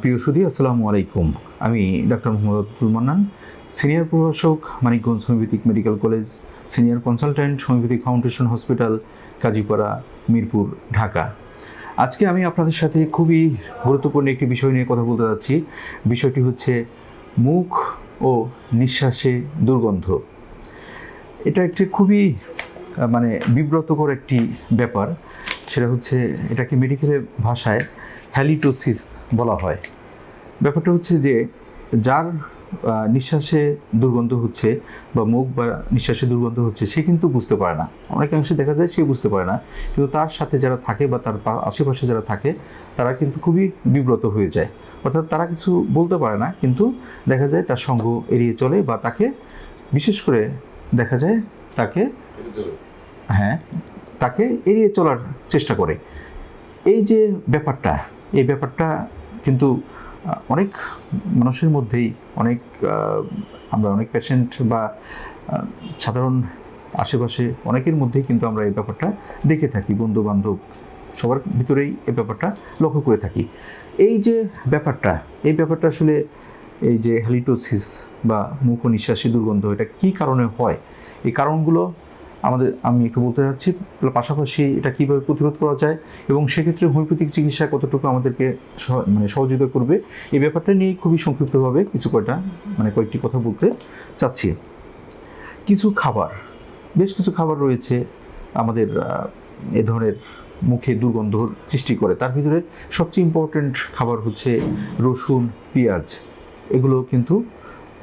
প্রিয় সুদী আসসালামু আলাইকুম। আমি ডাক্তার মোহাম্মদ আব্দুল মান্নান, সিনিয়র প্রভাষক Manikganj homeopathic medical college, senior consultant homeopathic foundation hospital, Kazipara, Mirpur, Dhaka. আজকে আমি আপনাদের সাথে খুবই গুরুত্বপূর্ণ একটি বিষয় নিয়ে কথা বলতে যাচ্ছি। বিষয়টি হচ্ছে মুখ ও নিঃশ্বাসে দুর্গন্ধ। এটা একটি খুবই মানে বিব্রতকর একটি ব্যাপার। সেটা হচ্ছে এটাকে মেডিকেলের ভাষায় হ্যালিটোসিস বলা হয়। ব্যাপারটা হচ্ছে যে, যার নিঃশ্বাসে দুর্গন্ধ হচ্ছে বা মুখ বা নিঃশ্বাসে দুর্গন্ধ হচ্ছে, সে কিন্তু বুঝতে পারে না। অনেকাংশে দেখা যায় সে বুঝতে পারে না। কিন্তু তার সাথে যারা থাকে বা তার আশেপাশে যারা থাকে, তারা কিন্তু খুবই বিব্রত হয়ে যায়। অর্থাৎ তারা কিছু বলতে পারে না, কিন্তু দেখা যায় তার সঙ্গ এড়িয়ে চলে বা তাকে, বিশেষ করে দেখা যায় তাকে হ্যাঁ তাকে এড়িয়ে চলার চেষ্টা করে। এই যে ব্যাপারটা এই ব্যাপারটা কিন্তু অনেক মানুষের মধ্যেই অনেক আমরা অনেক পেশেন্ট বা সাধারণ আশেপাশে অনেকের মধ্যেই কিন্তু আমরা এই ব্যাপারটা দেখে থাকি বন্ধু বান্ধব সবার ভিতরেই এই ব্যাপারটা লক্ষ্য করে থাকি। এই যে ব্যাপারটা, এই ব্যাপারটা আসলে এই যে হ্যালিটোসিস বা মুখ নিঃশ্বাসী দুর্গন্ধ, এটা কী কারণে হয়? এই কারণগুলো আমাদের, আমি একটু বলতে চাচ্ছি পাশাপাশি এটা কীভাবে প্রতিরোধ করা যায় এবং সেক্ষেত্রে হোমিওপ্যাথিক চিকিৎসা কতটুকু আমাদেরকে মানে সহযোগিতা করবে, এই ব্যাপারটা নিয়ে খুবই সংক্ষিপ্তভাবে কিছু কয়টা মানে কয়েকটি কথা বলতে চাচ্ছি। কিছু খাবার, বেশ কিছু খাবার রয়েছে আমাদের এ ধরনের মুখে দুর্গন্ধর সৃষ্টি করে। তার ভিতরে সবচেয়ে ইম্পর্ট্যান্ট খাবার হচ্ছে রসুন, পেঁয়াজ। এগুলো কিন্তু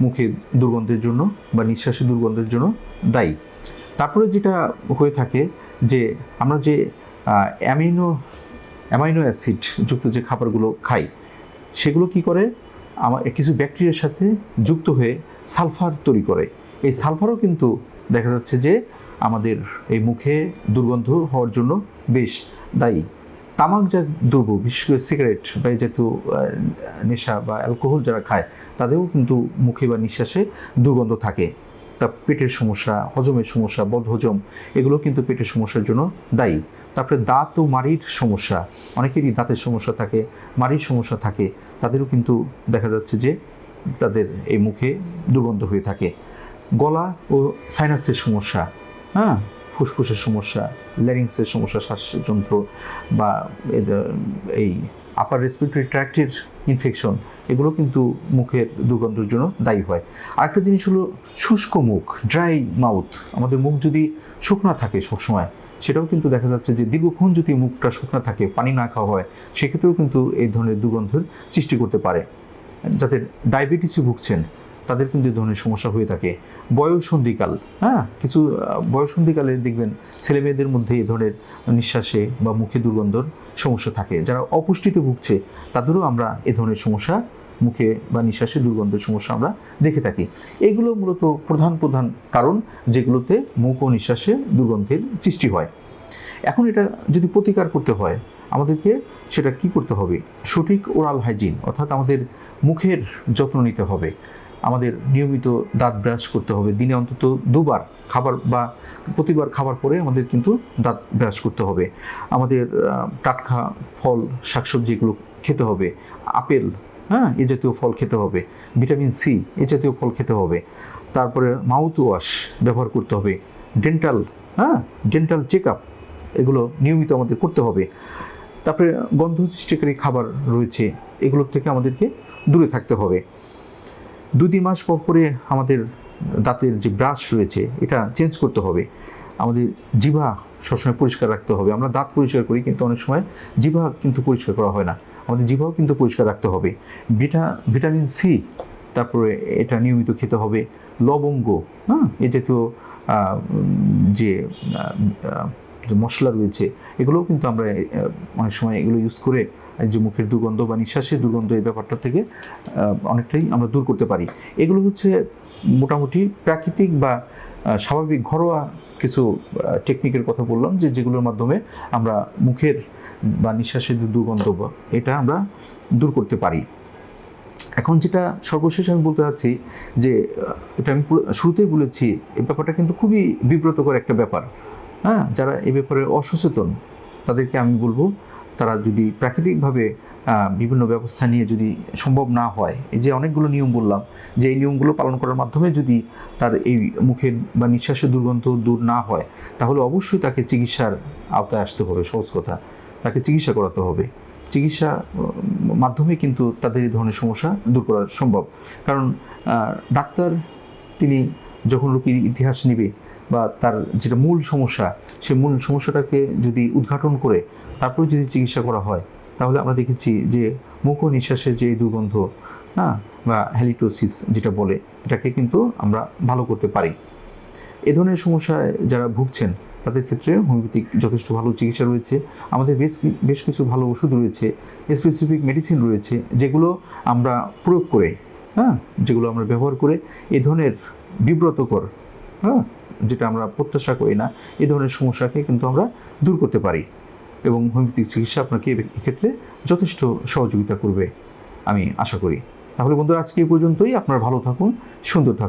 মুখে দুর্গন্ধের জন্য বা নিঃশ্বাসে দুর্গন্ধের জন্য দায়ী। তারপরে যেটা হয়ে থাকে যে আমরা যে অ্যামিনো অ্যামাইনো অ্যাসিড যুক্ত যে খাবারগুলো খাই সেগুলো কি করে? আমার কিছু ব্যাকটেরিয়ার সাথে যুক্ত হয়ে সালফার তৈরি করে। এই সালফারও কিন্তু দেখা যাচ্ছে যে আমাদের এই মুখে দুর্গন্ধ হওয়ার জন্য বেশ দায়ী। তামাক যা দ্রব্য বিশেষ করে সিগারেট বা আহ, নেশা বা অ্যালকোহল যারা খায় তাদেরও কিন্তু মুখে বা নিঃশ্বাসে দুর্গন্ধ থাকে। তা পেটের সমস্যা, হজমের সমস্যা বদহজম এগুলো কিন্তু পেটের সমস্যার জন্য দায়ী। তারপরে দাঁত ও মাড়ির সমস্যা, অনেকেরই দাঁতের সমস্যা থাকে, মাড়ির সমস্যা থাকে, তাদেরও কিন্তু দেখা যাচ্ছে যে তাদের এই মুখে দুর্গন্ধ হয়ে থাকে। গলা ও সাইনাসের সমস্যা হ্যাঁ? ফুসফুসের সমস্যা ল্যারিংসের সমস্যা, শ্বাসযন্ত্র বা এই আপার রেসপিরেটরি ট্র্যাক্টের ইনফেকশন এগুলো কিন্তু মুখের দুর্গন্ধের জন্য দায়ী হয়। আরেকটা জিনিস হলো শুষ্ক মুখ ড্রাই মাউথ আমাদের মুখ যদি শুকনা থাকে সবসময়, সেটাও কিন্তু দেখা যাচ্ছে যে দীর্ঘক্ষণ যদি মুখটা শুকনা থাকে, পানি না খাওয়া হয়, সেক্ষেত্রেও কিন্তু এই ধরনের দুর্গন্ধের সৃষ্টি করতে পারে। যাদের ডায়াবেটিসে ভুগছেন, তাদের কিন্তু এই ধরনের সমস্যা হয়ে থাকে। বয়সন্ধিকাল হ্যাঁ? কিছু বয়সন্ধিকালে দেখবেন ছেলে মেয়েদের মধ্যে এই ধরনের নিঃশ্বাসে বা মুখে দুর্গন্ধর সমস্যা থাকে। যারা অপুষ্টিতে ভুগছে, তাদেরও আমরা এ ধরনের সমস্যা মুখে বা নিঃশ্বাসে, দুর্গন্ধের সমস্যা আমরা দেখে থাকি। এগুলো মূলত প্রধান প্রধান কারণ যেগুলোতে মুখ ও নিঃশ্বাসে দুর্গন্ধের সৃষ্টি হয়। এখন এটা যদি প্রতিকার করতে হয়, আমাদেরকে সেটা কি করতে হবে? সঠিক ওরাল হাইজিন অর্থাৎ আমাদের মুখের যত্ন নিতে হবে। আমাদের নিয়মিত দাঁত ব্রাশ করতে হবে। দিনে অন্তত দুবার খাবার বা প্রতিবার খাবার পরে আমাদের কিন্তু দাঁত ব্রাশ করতে হবে। আমাদের টাটকা ফল, শাকসবজি এগুলো খেতে হবে। আপেল হ্যাঁ এ জাতীয় ফল খেতে হবে। ভিটামিন সি, এ জাতীয় ফল খেতে হবে। তারপরে মাউথ ওয়াশ ব্যবহার করতে হবে। ডেন্টাল হ্যাঁ ডেন্টাল চেক আপ এগুলো নিয়মিত আমাদের করতে হবে। তারপরে গন্ধ সৃষ্টিকারী খাবার রয়েছে, এগুলোর থেকে আমাদেরকে দূরে থাকতে হবে। দু তিন মাস পর পরে আমাদের দাঁতের যে ব্রাশ রয়েছে এটা চেঞ্জ করতে হবে। আমাদের জিভা সবসময় পরিষ্কার রাখতে হবে। আমরা দাঁত পরিষ্কার করি কিন্তু অনেক সময় জিভা কিন্তু পরিষ্কার করা হয় না। আমাদের জিভাও কিন্তু পরিষ্কার রাখতে হবে। ভিটা ভিটামিন সি তারপরে এটা নিয়মিত খেতে হবে। লবঙ্গ হ্যাঁ? এ উম, যে যে মশলা রয়েছে, এগুলোও কিন্তু আমরা অনেক সময় এগুলো ইউজ করে যে মুখের দুর্গন্ধ বা নিঃশ্বাসের দুর্গন্ধ এই ব্যাপারটা থেকে অনেকটাই আমরা দূর করতে পারি। এগুলো হচ্ছে মোটামুটি প্রাকৃতিক বা স্বাভাবিক ঘরোয়া কিছু টেকনিকের কথা বললাম, যে যেগুলোর মাধ্যমে আমরা মুখের বা নিঃশ্বাসের দুর্গন্ধ, এটা আমরা দূর করতে পারি। এখন যেটা সর্বশেষ আমি বলতে চাচ্ছি যে এটা আমি শুরুতেই বলেছি, এই ব্যাপারটা কিন্তু খুবই বিব্রতকর একটা ব্যাপার। হ্যাঁ যারা এ ব্যাপারে অসচেতন, তাদেরকে আমি বলব, তারা যদি প্রাকৃতিকভাবে বিভিন্ন ব্যবস্থা নিয়ে যদি সম্ভব না হয়, এই যে অনেকগুলো নিয়ম বললাম, যে এই নিয়মগুলো পালন করার মাধ্যমে যদি তার এই মুখের বা নিঃশ্বাসের দুর্গন্ধ দূর না হয়, তাহলে অবশ্যই তাকে চিকিৎসার আওতায় আসতে হবে, সহজ কথা। তাকে চিকিৎসা করাতে হবে। চিকিৎসা মাধ্যমে কিন্তু তাদের এই ধরনের সমস্যা দূর করা সম্ভব। কারণ ডাক্তার, তিনি যখন রোগীর ইতিহাস নেবে বা তার যেটা মূল সমস্যা সেই মূল সমস্যাটাকে যদি উদ্ঘাটন করে তারপরে যদি চিকিৎসা করা হয়, তাহলে আমরা দেখেছি যে মুখ নিঃশ্বাসের যে দুর্গন্ধ হ্যাঁ বা হ্যালিটোসিস যেটা বলে, এটাকে কিন্তু আমরা ভালো করতে পারি। এ ধরনের সমস্যায় যারা ভুগছেন, তাদের ক্ষেত্রে হোমিওপ্যাথিক যথেষ্ট ভালো চিকিৎসা রয়েছে। আমাদের বেশ বেশ কিছু ভালো ওষুধ রয়েছে স্পেসিফিক মেডিসিন রয়েছে, যেগুলো আমরা প্রয়োগ করে হ্যাঁ যেগুলো আমরা ব্যবহার করে এ ধরনের বিব্রতকর হ্যাঁ যেটা আমরা প্রত্যাশা করি না, এই ধরনের সমস্যাকে কিন্তু আমরা দূর করতে পারি এবং হোমিওপ্যাথিক চিকিৎসা আপনাকে এ- এক্ষেত্রে যথেষ্ট সহযোগিতা করবে, আমি আশা করি। তাহলে বন্ধুরা, আজকে এই পর্যন্তই। আপনারা ভালো থাকুন, সুন্দর থাকুন।